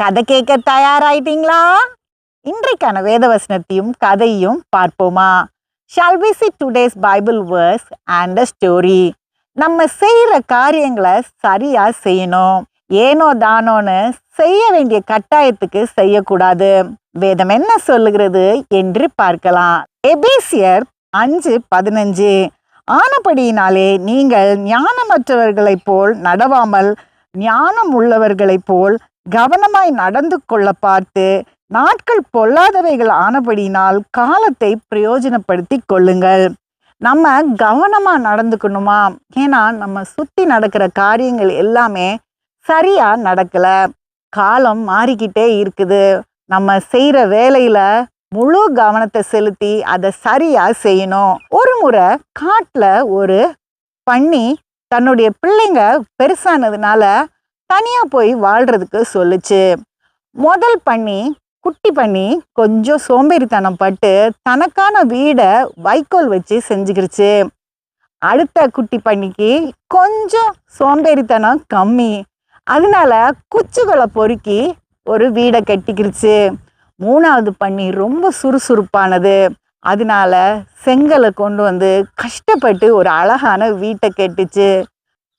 கதை கேட்க தயாராயிட்டீங்களா? இன்றைக்கான வேதவசனத்தையும் கதையும் பார்ப்போமா? Shall we see today's Bible verse and a story நம்ம செய்யற காரியங்களை சரியா செய்யணும். ஏனோ தானோன்னு செய்ய வேண்டிய கட்டாயத்துக்கு செய்யக்கூடாது. வேதம் என்ன சொல்லுகிறது என்று பார்க்கலாம். எபேசியர் அஞ்சு பதினஞ்சு. ஆனபடியினாலே நீங்கள் ஞானமற்றவர்களைப் போல் நடவாமல் ஞானம் உள்ளவர்களைப் போல் கவனமாய் நடந்து கொள்ள பார்த்து நாட்கள் பொல்லாதவைகள் ஆனபடினால் காலத்தை பிரயோஜனப்படுத்தி கொள்ளுங்கள். நம்ம கவனமா நடந்துக்கணுமா? ஏன்னா நம்ம சுத்தி நடக்கிற காரியங்கள் எல்லாமே சரியா நடக்கல. காலம் மாறிக்கிட்டே இருக்குது. நம்ம செய்யற வேலையில முழு கவனத்தை செலுத்தி அதை சரியா செய்யணும். ஒரு முறை காட்டுல ஒரு பண்ணி தன்னுடைய பிள்ளைங்க பெருசானதுனால தனியா போய் வாழ்றதுக்கு சொல்லுச்சு. முதல் பண்ணி குட்டி பண்ணி கொஞ்சம் சோம்பேறித்தனம் பட்டு தனக்கான வீடை வைக்கோல் வச்சு செஞ்சுக்கிருச்சு. அடுத்த குட்டி பண்ணிக்கு கொஞ்சம் சோம்பேறித்தனம் கம்மி. அதனால குச்சிகளை பொறுக்கி ஒரு வீடை கட்டிக்கிருச்சு. மூணாவது பண்ணி ரொம்ப சுறுசுறுப்பானது. அதனால செங்கலை கொண்டு வந்து கஷ்டப்பட்டு ஒரு அழகான வீட்டை கட்டுச்சு.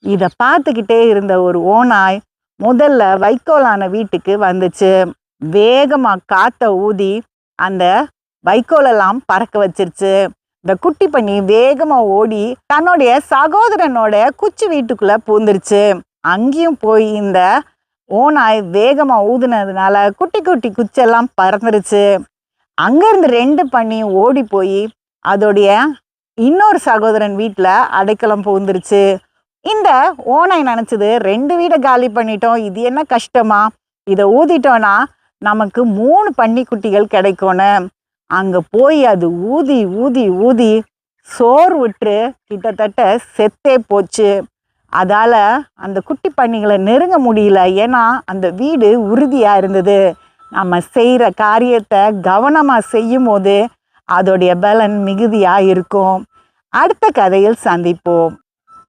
இதை பார்த்துக்கிட்டே இருந்த ஒரு ஓனாய் முதல்ல வைக்கோலான வீட்டுக்கு வந்துச்சு. வேகமாக காத்த ஊதி அந்த வைக்கோலெல்லாம் பறக்க வச்சிருச்சு. இந்த குட்டி பண்ணி வேகமாக ஓடி தன்னுடைய சகோதரனோட குச்சி வீட்டுக்குள்ளே பூந்துருச்சு. அங்கேயும் போய் இந்த ஓனாய் வேகமாக ஊதுனதுனால குட்டி குட்டி குச்செல்லாம் பறந்துருச்சு. அங்கேருந்து ரெண்டு பண்ணி ஓடி போய் அதோடைய இன்னொரு சகோதரன் வீட்டில் அடைக்கலம் பூந்துருச்சு. இந்த ஓனாய் நினச்சது ரெண்டு வீடை காலி பண்ணிட்டோம் இது என்ன கஷ்டமா? இதை ஊதிட்டோன்னா நமக்கு மூணு பன்னிக்குட்டிகள் கிடைக்கும்னு அங்கே போய் அது ஊதி ஊதி ஊதி சோர் விட்டு கிட்டத்தட்ட செத்தே போச்சு. அதால் அந்த குட்டி பன்னிகளை நெருங்க முடியல. ஏன்னா அந்த வீடு உறுதியாக இருந்தது. நம்ம செய்கிற காரியத்தை கவனமாக செய்யும் போது அதோடைய பலன் மிகுதியாக இருக்கும். அடுத்த கதையில் சந்திப்போம்.